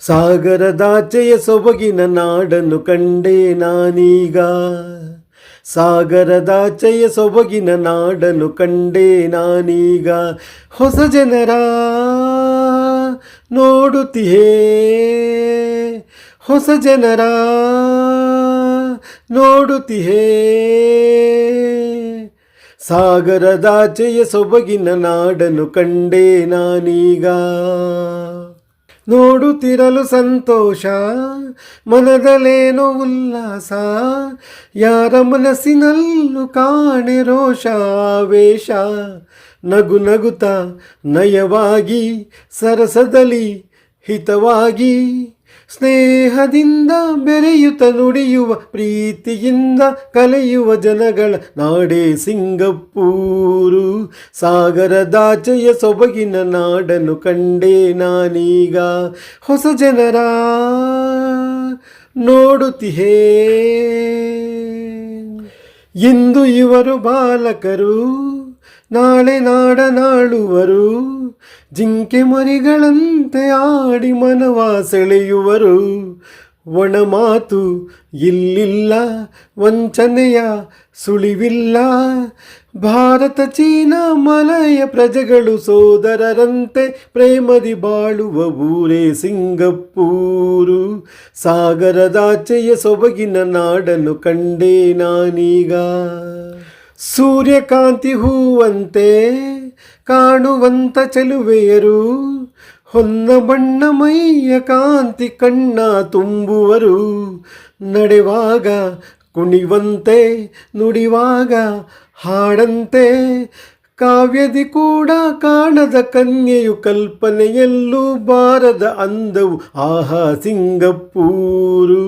ಸಾಗರದಾಚೆಯ ಸೊಬಗಿನ ನಾಡನ್ನು ಕಂಡೆ ನಾನೀಗ. ಸಾಗರದಾಚೆಯ ಸೊಬಗಿನ ನಾಡನ್ನು ಕಂಡೆ ನಾನೀಗ. ಹೊಸ ಜನರ ನೋಡುತ್ತಿಹೇ. ಹೊಸ ಜನರ ನೋಡುತ್ತಿಹೇ. ಸಾಗರದಾಚೆಯ ಸೊಬಗಿನ ನಾಡನ್ನು ಕಂಡೆ ನಾನೀಗ. ನೋಡುತ್ತಿರಲು ಸಂತೋಷ ಮನದಲ್ಲೇನೋ ಉಲ್ಲಾಸ ಯಾರ ಮನಸ್ಸಿನಲ್ಲೂ ಕಾಣೆ ರೋಷ ವೇಷ ನಗು ನಗುತ ನಯವಾಗಿ ಸರಸದಲ್ಲಿ ಹಿತವಾಗಿ ಸ್ನೇಹದಿಂದ ಬೆರೆಯುತ್ತ ನುಡಿಯುವ ಪ್ರೀತಿಯಿಂದ ಕಲೆಯುವ ಜನಗಳ ನಾಡೇ ಸಿಂಗಪ್ಪೂರು ಸಾಗರದಾಚೆಯ ಸೊಬಗಿನ ನಾಡನ್ನು ಕಂಡೇ ನಾನೀಗ. ಹೊಸ ಜನರ ನೋಡುತ್ತಿಹೇ. ಇಂದು ಇವರು ಬಾಲಕರು. ನಾಳೆ ನಾಡನಾಳುವರು, ಜಿಂಕೆ ಮರಿಗಳಂತೆ ಆಡಿ ಮನವ ಸೆಳೆಯುವರು ಒಣ ಮಾತು ಇಲ್ಲಿಲ್ಲ, ವಂಚನೆಯ ಸುಳಿವಿಲ್ಲ. ಭಾರತ ಚೀನಾ ಮಲಯ ಪ್ರಜೆಗಳು ಸೋದರರಂತೆ ಪ್ರೇಮದಿ ಬಾಳುವ ಊರೇ ಸಿಂಗಪ್ಪೂರು ಸಾಗರದಾಚೆಯ ಸೊಬಗಿನ ನಾಡನ್ನು ಕಂಡೇ ನಾನೀಗ. ಸೂರ್ಯಕಾಂತಿ ಹೂವಂತೆ ಕಾಣುವಂತ ಚೆಲುವೆಯರು ಹೊನ್ನ ಬಣ್ಣ ಮೈಯ ಕಾಂತಿ ಕಣ್ಣ ತುಂಬುವರು. ನಡೆವಾಗ ಕುಣಿವಂತೆ ನುಡಿವಾಗ ಹಾಡಂತೆ ಕಾವ್ಯದಿ ಕೂಡ ಕಾಣದ ಕನ್ಯೆಯು ಕಲ್ಪನೆಯಲ್ಲೂ ಬಾರದ ಅಂದವು ಆಹಾ ಸಿಂಗಪ್ಪೂರು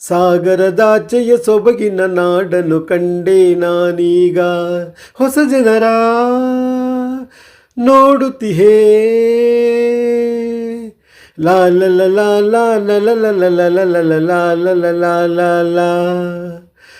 ಸಾಗರದಾಚೆಯ ಸೊಬಗಿನ ನಾಡನ್ನು ಕಂಡೇ ನಾನೀಗ ಹೊಸ ಜನರ ನೋಡುತ್ತಿಹೇ ಲಾಲ ಲಾಲ ಲಾಲ ಲಾಲ ಲಾಲ ಲಾಲ ಲ ಲ ಲ ಲ